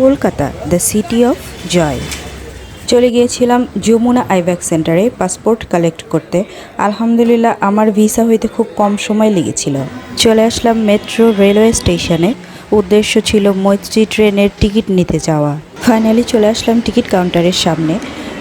Kolkata the city of joy চলে গিয়েছিলাম যমুনা আইব্যাক সেন্টারে পাসপোর্ট কালেক্ট করতে। আলহামদুলিল্লাহ, আমার ভিসা হইতে খুব কম সময় লেগেছিল। চলে আসলাম মেট্রো রেলওয়ে স্টেশনে। উদ্দেশ্য ছিল মৈত্রী ট্রেনের টিকিট নিতে যাওয়া। ফাইনালি চলে আসলাম টিকিট কাউন্টারের সামনে।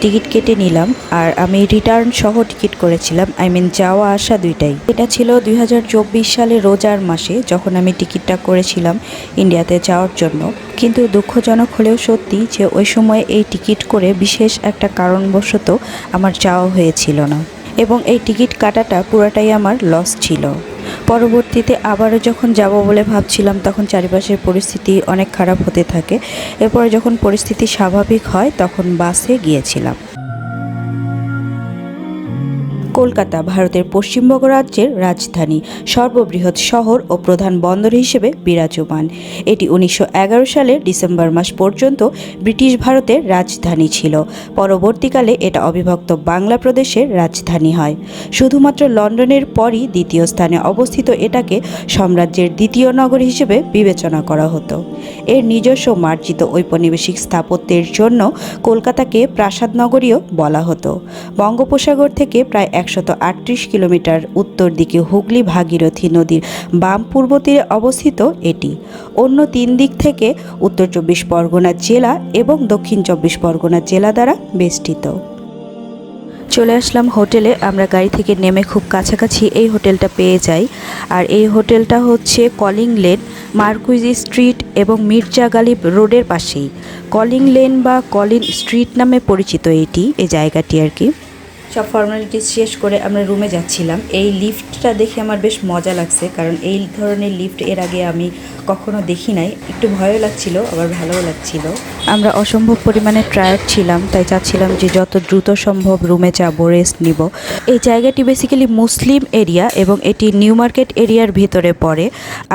টিকিট কেটে নিলাম আর আমি রিটার্ন সহ টিকিট করেছিলাম, আই মিন যাওয়া আসা দুইটাই। এটা ছিল দুই হাজার চব্বিশ সালে রোজার মাসে যখন আমি টিকিটটা করেছিলাম ইন্ডিয়াতে যাওয়ার জন্য। কিন্তু দুঃখজনক হলেও সত্যি যে ওই সময় এই টিকিট করে বিশেষ একটা কারণবশত আমার যাওয়া হয়েছিল না। এবং এই টিকিট কাটাটা পুরাটাই আমার লস ছিল। পরবর্তীতে আবারও যখন যাব বলে ভাবছিলাম, তখন চারিপাশের পরিস্থিতি অনেক খারাপ হতে থাকে। এরপরে যখন পরিস্থিতি স্বাভাবিক হয়, তখন বাসে গিয়েছিলাম। কলকাতা, ভারতের পশ্চিমবঙ্গ রাজ্যের রাজধানী, সর্ববৃহৎ শহর ও প্রধান বন্দর হিসেবে বিরাজমান। এটি উনিশশো এগারো সালের ডিসেম্বর মাস পর্যন্ত ব্রিটিশ ভারতের রাজধানী ছিল। পরবর্তীকালে এটা অবিভক্ত বাংলা প্রদেশের রাজধানী হয়। শুধুমাত্র লন্ডনের পরই দ্বিতীয় স্থানে অবস্থিত এটাকে সাম্রাজ্যের দ্বিতীয় নগর হিসেবে বিবেচনা করা হতো। এর নিজস্ব মার্জিত ঔপনিবেশিক স্থাপত্যের জন্য কলকাতাকে প্রাসাদ নগরীও বলা হতো। বঙ্গোপসাগর থেকে প্রায় একশত আটত্রিশ কিলোমিটার উত্তর দিকে হুগলি ভাগীরথী নদীর বাম পূর্ব তীরে অবস্থিত এটি। অন্য তিন দিক থেকে উত্তর চব্বিশ পরগনা জেলা এবং দক্ষিণ চব্বিশ পরগনা জেলা দ্বারা বেষ্টিত। চলে আসলাম হোটেলে। আমরা গাড়ি থেকে নেমে খুব কাছাকাছি এই হোটেলটা পেয়ে যাই। আর এই হোটেলটা হচ্ছে কলিং লেন, মার্কুইজি স্ট্রিট এবং মির্জা গালিব রোডের পাশেই। কলিং লেন বা কলিং স্ট্রিট নামে পরিচিত এটি এই জায়গাটি আর কি। সব ফর্মালিটিস শেষ করে আমরা রুমে যাচ্ছিলাম। এই লিফটটা দেখে আমার বেশ মজা লাগছে, কারণ এই ধরনের লিফট এর আগে আমি কখনো দেখি নাই। একটু ভয়ও লাগছিল, আবার ভালোও লাগছিল। আমরা অসম্ভব পরিমাণে ট্রায়ার্ড ছিলাম, তাই চাচ্ছিলাম যে যত দ্রুত সম্ভব রুমে যাব রেস্ট নিব। এই জায়গাটি বেসিক্যালি মুসলিম এরিয়া এবং এটি নিউ মার্কেট এরিয়ার ভিতরে পড়ে।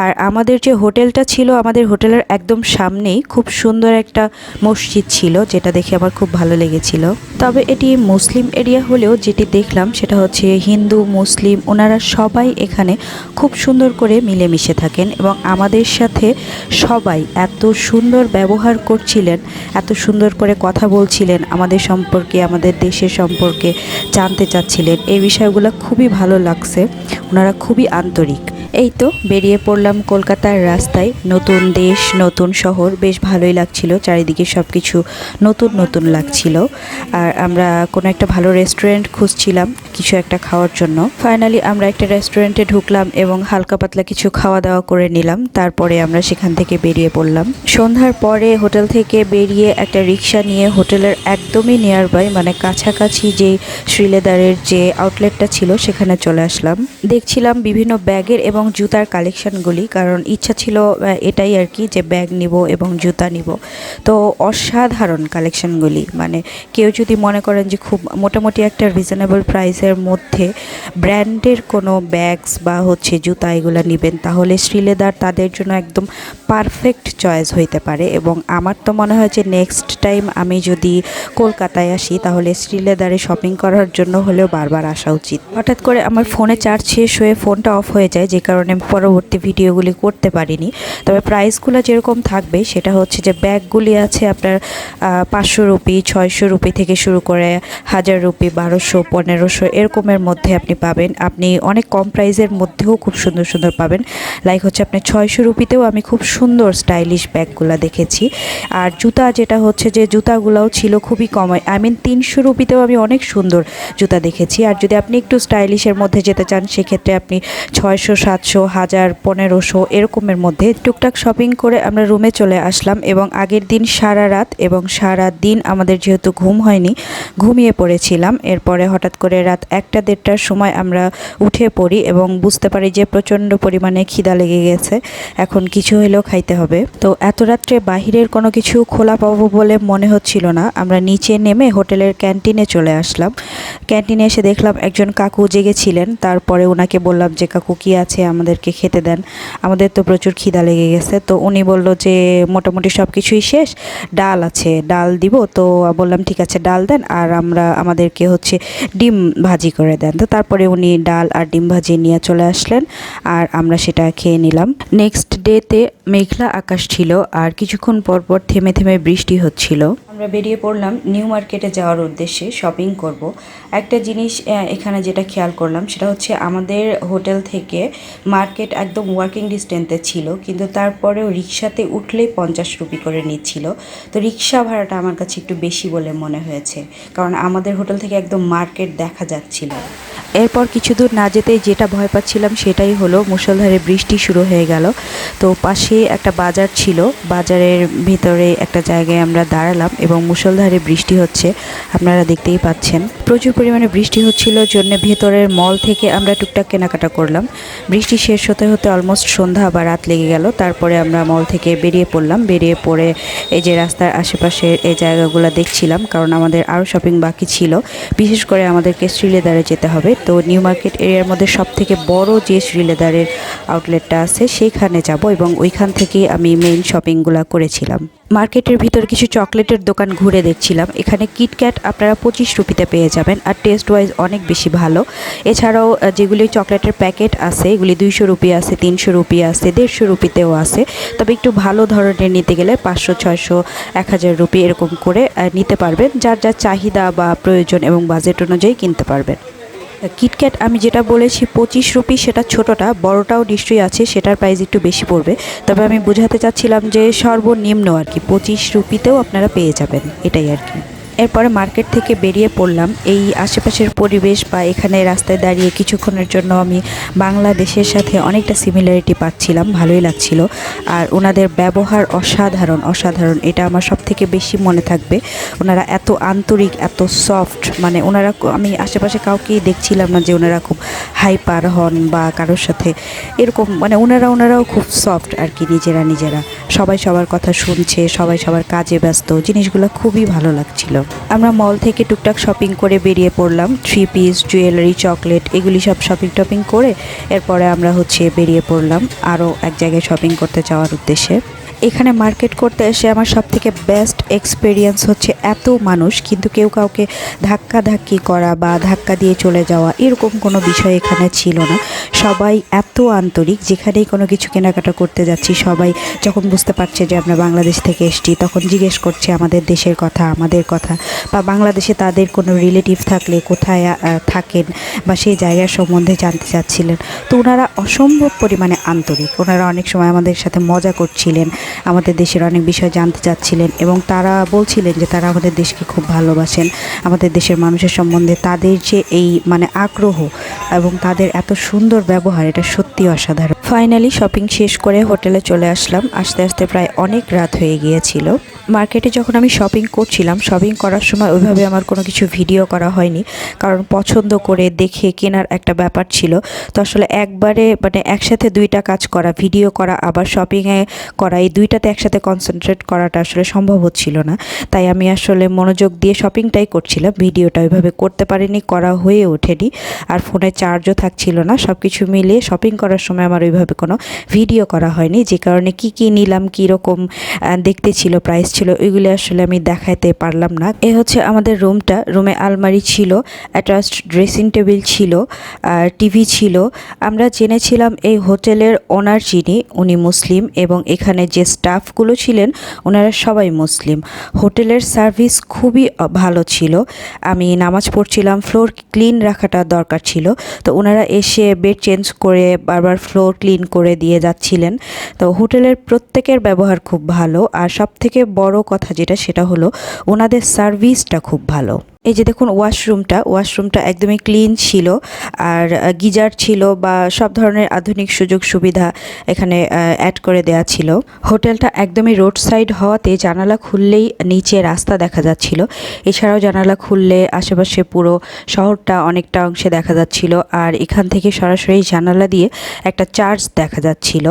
আর আমাদের যে হোটেলটা ছিল, আমাদের হোটেলের একদম সামনেই খুব সুন্দর একটা মসজিদ ছিল, যেটা দেখে আমার খুব ভালো লেগেছিল। তবে এটি মুসলিম এরিয়া হলেও যেটি দেখলাম সেটা হচ্ছে হিন্দু, মুসলিম, ওনারা সবাই এখানে খুব সুন্দর করে মিলেমিশে থাকেন এবং আমাদের সাথে সবাই এত সুন্দর ব্যবহার করছিলেন, এত সুন্দর করে কথা বলছিলেন আমাদের সম্পর্কে, আমাদের দেশের সম্পর্কে, জানতে চাচ্ছিলেন। এই বিষয়গুলো খুবই ভালো লাগছে। ওনারা খুবই আন্তরিক। এই তো বেরিয়ে পড়লাম কলকাতার রাস্তায়। নতুন দেশ, নতুন শহর, বেশ ভালোই লাগছিল। চারিদিকে সব কিছু নতুন নতুন লাগছিল। আর আমরা কোনো একটা ভালো রেস্টুরেন্ট খুঁজছিলাম কিছু একটা খাওয়ার জন্য। ফাইনালি আমরা একটা রেস্টুরেন্টে ঢুকলাম এবং হালকা পাতলা কিছু খাওয়া দাওয়া করে নিলাম। তারপরে আমরা সেখান থেকে বেরিয়ে পড়লাম। সন্ধ্যার পরে হোটেল থেকে বেরিয়ে একটা রিক্সা নিয়ে হোটেলের একদমই নিয়ার বাই মানে কাছাকাছি যে শ্রীলেদারের যে আউটলেটটা ছিল, সেখানে চলে আসলাম। দেখছিলাম বিভিন্ন ব্যাগের এবং জুতার কালেকশনগুলি কারণ ইচ্ছা ছিল এটাই আর কি যে ব্যাগ নিব এবং জুতা নিব। তো অসাধারণ কালেকশানগুলি মানে কেউ যদি মনে করেন যে খুব মোটামুটি একটা রিজনেবল প্রাইসের মধ্যে ব্র্যান্ডের কোনো ব্যাগস বা হচ্ছে জুতা এগুলো নেবেন, তাহলে শ্রীলেদার তাদের জন্য একদম পারফেক্ট চয়েস হইতে পারে। এবং আমার তো মনে হয় যে নেক্সট টাইম আমি যদি কলকাতায় আসি, তাহলে শ্রীলেদারে শপিং করার জন্য হলেও বারবার আসা উচিত। হঠাৎ করে আমার ফোনে চার্জ শেষ হয়ে ফোনটা অফ হয়ে যায়, যে কারণে পরবর্তী ভিডিওগুলি করতে পারিনি। তবে প্রাইসগুলো যেরকম থাকবে, সেটা হচ্ছে যে ব্যাগগুলি আছে আপনার পাঁচশো রুপি, ছয়শো রুপি থেকে শুরু করে হাজার রুপি, বারোশো, পনেরোশো এরকমের মধ্যে আপনি পাবেন। আপনি অনেক কম প্রাইসের মধ্যেও খুব সুন্দর সুন্দর পাবেন। লাইক হচ্ছে আপনি ছয়শো রুপিতেও আমি খুব সুন্দর স্টাইলিশ ব্যাগগুলো দেখেছি। আর জুতা যেটা হচ্ছে যে জুতাগুলোও ছিল খুবই কম, আই মিন তিনশো রুপিতেও আমি অনেক সুন্দর জুতা দেখেছি। আর যদি আপনি একটু স্টাইলিশের মধ্যে যেতে চান, সেক্ষেত্রে আপনি ছয়শো সাত সাতশো, হাজার, পনেরোশো এরকমের মধ্যে টুকটাক শপিং করে আমরা রুমে চলে আসলাম এবং আগের দিন সারা রাত এবং সারা দিন আমাদের যেহেতু ঘুম হয়নি, ঘুমিয়ে পড়েছিলাম। এরপরে হঠাৎ করে রাত একটা দেড়টার সময় আমরা উঠে পড়ি এবং বুঝতে পারি যে প্রচণ্ড পরিমাণে খিদা লেগে গেছে। এখন কিছু হলেও খাইতে হবে। তো এত রাত্রে বাহিরের কোনো কিছু খোলা পাবো বলে মনে হচ্ছিল না। আমরা নিচে নেমে হোটেলের ক্যান্টিনে চলে আসলাম। ক্যান্টিনে এসে দেখলাম একজন কাকু জেগেছিলেন। তারপরে ওনাকে বললাম যে, কাকু, কি আছে আমাদেরকে খেতে দেন। আমাদের তো প্রচুর খিদা লেগে গেছে। তো উনি বলল যে, মোটামুটি সব কিছুই শেষ, ডাল আছে, ডাল দিব। তো বললাম, ঠিক আছে, ডাল দেন আর আমরা, আমাদেরকে হচ্ছে ডিম ভাজি করে দেন। তো তারপরে উনি ডাল আর ডিম ভাজি নিয়ে চলে আসলেন আর আমরা সেটা খেয়ে নিলাম। নেক্সট ডেতে মেঘলা আকাশ ছিল আর কিছুক্ষণ পর পর থেমে থেমে বৃষ্টি হচ্ছিল। আমরা বেরিয়ে পড়লাম নিউ মার্কেটে যাওয়ার উদ্দেশ্যে শপিং করব। একটা জিনিস এখানে যেটা খেয়াল করলাম সেটা হচ্ছে আমাদের হোটেল থেকে মার্কেট একদম ওয়ার্কিং ডিস্টেন্সে ছিল, কিন্তু তারপরেও রিক্সাতে উঠলেই পঞ্চাশ রুপি করে নিচ্ছিল। তো রিক্সা ভাড়াটা আমার কাছে একটু বেশি বলে মনে হয়েছে, কারণ আমাদের হোটেল থেকে একদম মার্কেট দেখা যাচ্ছিল। এরপর কিছু দূর না যেতেই যেটা ভয় পাচ্ছিলাম সেটাই হলো মুষলধারে বৃষ্টি শুরু হয়ে গেল। তো পাশে একটা বাজার ছিল, বাজারের ভিতরে একটা জায়গায় আমরা দাঁড়ালাম এবং মুষলধারে বৃষ্টি হচ্ছে, আপনারা দেখতেই পাচ্ছেন। প্রচুর পরিমাণে বৃষ্টি হচ্ছিল, জন্য ভেতরের মল থেকে আমরা টুকটাক কেনাকাটা করলাম। বৃষ্টি শেষ হতে হতে অলমোস্ট সন্ধ্যা বা রাত লেগে গেল, তারপরে আমরা মল থেকে বেরিয়ে পড়লাম। বেরিয়ে পড়ে এই যে রাস্তার আশেপাশের এই জায়গাগুলো দেখছিলাম, কারণ আমাদের আরও শপিং বাকি ছিল। বিশেষ করে আমাদেরকে শ্রীলেদারে যেতে হবে। তো নিউ মার্কেট এরিয়ার মধ্যে সব থেকে বড় যে শ্রীলেদারের আউটলেটটা আছে সেইখানে যাব এবং ওইখান থেকে আমি মেইন শপিংগুলো করেছিলাম। মার্কেটের ভিতর কিছু চকলেটের দোকান ঘুরে দেখছিলাম। এখানে কিটক্যাট আপনারা পঁচিশ রুপিতে পেয়ে যাবেন আর টেস্ট ওয়াইজ অনেক বেশি ভালো। এছাড়াও যেগুলি চকলেটের প্যাকেট আছে, এগুলি দুইশো রুপি আছে, তিনশো রুপি আছে, দেড়শো রুপিতেও আছে। তবে একটু ভালো ধরনের নিতে গেলে পাঁচশো, ছয়শো, এক হাজার রুপি এরকম করে নিতে পারবেন। যার যার চাহিদা বা প্রয়োজন এবং বাজেট অনুযায়ী কিনতে পারবেন। কিটক্যাট আমি যেটা বলেছি, পঁচিশ রুপি সেটা ছোটোটা, বড়টাও নিশ্চয়ই আছে, সেটার প্রাইস একটু বেশি পড়বে। তবে আমি বোঝাতে চাচ্ছিলাম যে সর্বনিম্ন আর কি, পঁচিশ রুপিতেও আপনারা পেয়ে যাবেন, এটাই আর কি। এরপরে মার্কেট থেকে বেরিয়ে পড়লাম। এই আশেপাশের পরিবেশ বা এখানে রাস্তায় দাঁড়িয়ে কিছুক্ষণের জন্য আমি বাংলাদেশের সাথে অনেকটা সিমিলারিটি পাচ্ছিলাম, ভালোই লাগছিল। আর ওনাদের ব্যবহার অসাধারণ অসাধারণ। এটা আমার সব থেকে বেশি মনে থাকবে। ওনারা এত আন্তরিক, এত সফট মানে ওনারা আমি আশেপাশে কাউকেই দেখছিলাম না যে ওনারা খুব হাইপার হন বা কারোর সাথে এরকম মানে ওনারা ওনারাও খুব সফট আর কি নিজেরা নিজেরা। সবাই সবার কথা শুনছে, সবাই সবার কাজে ব্যস্ত। জিনিসগুলো খুবই ভালো লাগছিল। আমরা মল থেকে টুকটাক শপিং করে বেরিয়ে পড়লাম। থ্রি পিস জুয়েলারি চকলেট এগুলি সব শপিং টপিং করে এরপরে আমরা হচ্ছে বেরিয়ে পড়লাম আরও এক জায়গায় শপিং করতে যাওয়ার উদ্দেশ্যে। এখানে মার্কেট করতে এসে আমার সব থেকে বেস্ট এক্সপিরিয়েন্স হচ্ছে এত মানুষ, কিন্তু কেউ কাউকে ধাক্কা ধাক্কি করা বা ধাক্কা দিয়ে চলে যাওয়া এরকম কোনো বিষয় এখানে ছিল না। সবাই এত আন্তরিক, যেখানেই কোনো কিছু কেনাকাটা করতে যাচ্ছি, সবাই যখন বুঝতে পারছে যে আমরা বাংলাদেশ থেকে এসেছি, তখন জিজ্ঞেস করছে আমাদের দেশের কথা, আমাদের কথা বা বাংলাদেশে তাদের কোনো রিলেটিভ থাকলে কোথায় থাকেন বা সেই জায়গার সম্বন্ধে জানতে চাচ্ছিলেন। তো ওনারা অসম্ভব পরিমাণে আন্তরিক, ওনারা অনেক সময় আমাদের সাথে মজা করছিলেন আমাদের দেশের অনেক বিষয় জানতে চাচ্ছিলেন এবং তারা বলছিলেন যে তারা আমাদের দেশকে খুব ভালোবাসেন। আমাদের দেশের মানুষের সম্বন্ধে তাদের যে এই মানে আগ্রহ এবং তাদের এত সুন্দর ব্যবহার, এটা সত্যি অসাধারণ। ফাইনালি শপিং শেষ করে হোটেলে চলে আসলাম। আস্তে আস্তে প্রায় অনেক রাত হয়ে গিয়েছিল। মার্কেটে যখন আমি শপিং করছিলাম শপিং করার সময় ওইভাবে আমার কোনো কিছু ভিডিও করা হয়নি। কারণ পছন্দ করে দেখে কেনার একটা ব্যাপার ছিল। তো আসলে একবারে মানে একসাথে দুইটা কাজ করা ভিডিও করা, আবার শপিংয়ে করা, এই দুইটাতে একসাথে কনসেন্ট্রেট করাটা আসলে সম্ভব হচ্ছিল না। তাই আমি আসলে মনোযোগ দিয়ে শপিংটাই করছিলাম। ভিডিওটা ওইভাবে করতে পারিনি, করা হয়ে ওঠেনি। আর ফোনে চার্জও থাকছিল না। সব কিছু মিলিয়ে শপিং করার সময় আমার ওইভাবে কোনো ভিডিও করা হয়নি। যে কারণে কি কি নিলাম, কীরকম দেখতে ছিল প্রাইস ছিল, ওইগুলো আসলে আমি দেখাতে পারলাম না। এ হচ্ছে আমাদের রুমটা। রুমে আলমারি ছিল, অ্যাটাচড ড্রেসিং টেবিল ছিল, আর টিভি ছিল। আমরা জেনেছিলাম এই হোটেলের ওনার যিনি, উনি মুসলিম এবং এখানে যে স্টাফগুলো ছিলেন, ওনারা সবাই মুসলিম। হোটেলের সার্ভিস খুবই ভালো ছিল। আমি নামাজ পড়ছিলাম, ফ্লোর ক্লিন রাখাটা দরকার ছিল। তো ওনারা এসে বেড চেঞ্জ করে বারবার ফ্লোর ক্লিন করে দিয়ে যাচ্ছিলেন। তো হোটেলের প্রত্যেকের ব্যবহার খুব ভালো, আর সব থেকে বড় কথা যেটা সেটা হলো ওনাদের সার্ভিসটা খুব ভালো। এই যে দেখুন ওয়াশরুমটা ওয়াশরুমটা একদমই ক্লিন ছিল। আর গিজার ছিল বা সব ধরনের আধুনিক সুযোগ সুবিধা এখানে অ্যাড করে দেওয়া ছিল। হোটেলটা একদমই রোড সাইড হওয়াতে জানালা খুললেই নিচে রাস্তা দেখা যাচ্ছিল। এছাড়াও জানালা খুললে আশেপাশে পুরো শহরটা অনেকটা অংশে দেখা যাচ্ছিল। আর এখান থেকে সরাসরি জানালা দিয়ে একটা চার্চ দেখা যাচ্ছিল।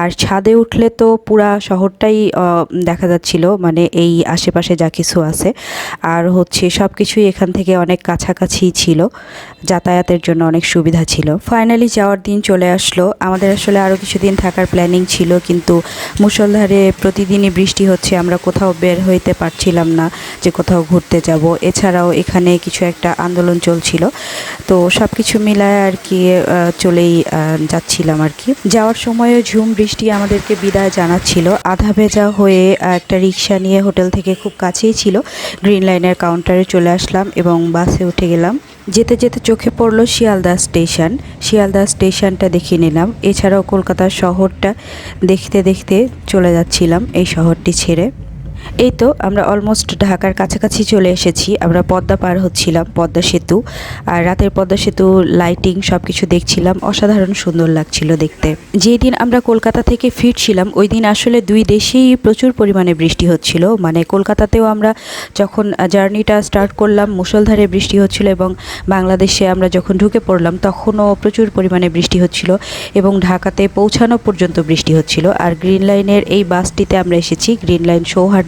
আর ছাদে উঠলে তো পুরা শহরটাই দেখা যাচ্ছিল। মানে এই আশেপাশে যা কিছু আছে। আর হচ্ছে সব কিছু কিছুই এখান থেকে অনেক কাছাকাছি ছিল। যাতায়াতের জন্য অনেক সুবিধা ছিল। ফাইনালি যাওয়ার দিন চলে আসলো। আমাদের আসলে আরও কিছুদিন থাকার প্ল্যানিং ছিল কিন্তু মুষলধারে প্রতিদিনই বৃষ্টি হচ্ছে, আমরা কোথাও বের হইতে পারছিলাম না যে কোথাও ঘুরতে যাব। এছাড়াও এখানে কিছু একটা আন্দোলন চলছিল। তো সব কিছু মিলায় আর কি চলেই যাচ্ছিলাম আর কি। যাওয়ার সময়ও ঝুম বৃষ্টি আমাদেরকে বিদায় জানাচ্ছিল। আধা ভেজা হয়ে একটা রিক্সা নিয়ে হোটেল থেকে খুব কাছেই ছিল। গ্রিন লাইনের কাউন্টারে চলে আসলাম এবং বাসে উঠে গেলাম। যেতে যেতে চোখে পড়ল শিয়ালদা স্টেশন। শিয়ালদা স্টেশনটা দেখে নিলাম। এছাড়াও কলকাতার শহরটা দেখতে দেখতে চলে যাচ্ছিলাম এই শহরটি ছেড়ে। এই তো আমরা অলমোস্ট ঢাকার কাছাকাছি চলে এসেছি। আমরা পদ্মা পার হচ্ছিলাম, পদ্মা সেতু। আর রাতের পদ্মা সেতু লাইটিং সব কিছু দেখছিলাম, অসাধারণ সুন্দর লাগছিল দেখতে। যেই দিন আমরা কলকাতা থেকে ফিরছিলাম, ওই দিন আসলে দুই দেশেই প্রচুর পরিমাণে বৃষ্টি হচ্ছিল। মানে কলকাতাতেও আমরা যখন জার্নিটা স্টার্ট করলাম, মুষলধারে বৃষ্টি হচ্ছিল এবং বাংলাদেশে আমরা যখন ঢুকে পড়লাম, তখনও প্রচুর পরিমাণে বৃষ্টি হচ্ছিল এবং ঢাকাতে পৌঁছানো পর্যন্ত বৃষ্টি হচ্ছিল। আর গ্রিন লাইনের এই বাসটিতে আমরা এসেছি গ্রিন লাইন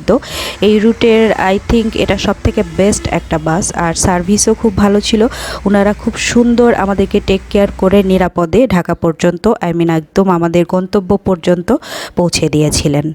সৌহার্দ্য এই রুটের আই থিঙ্ক এটা সব থেকে বেস্ট একটা বাস। আর সার্ভিসও খুব ভালো ছিল। ওনারা খুব সুন্দর আমাদেরকে টেক কেয়ার করে নিরাপদে ঢাকা পর্যন্ত আই মিন একদম আমাদের গন্তব্য পর্যন্ত পৌঁছে দিয়েছিলেন।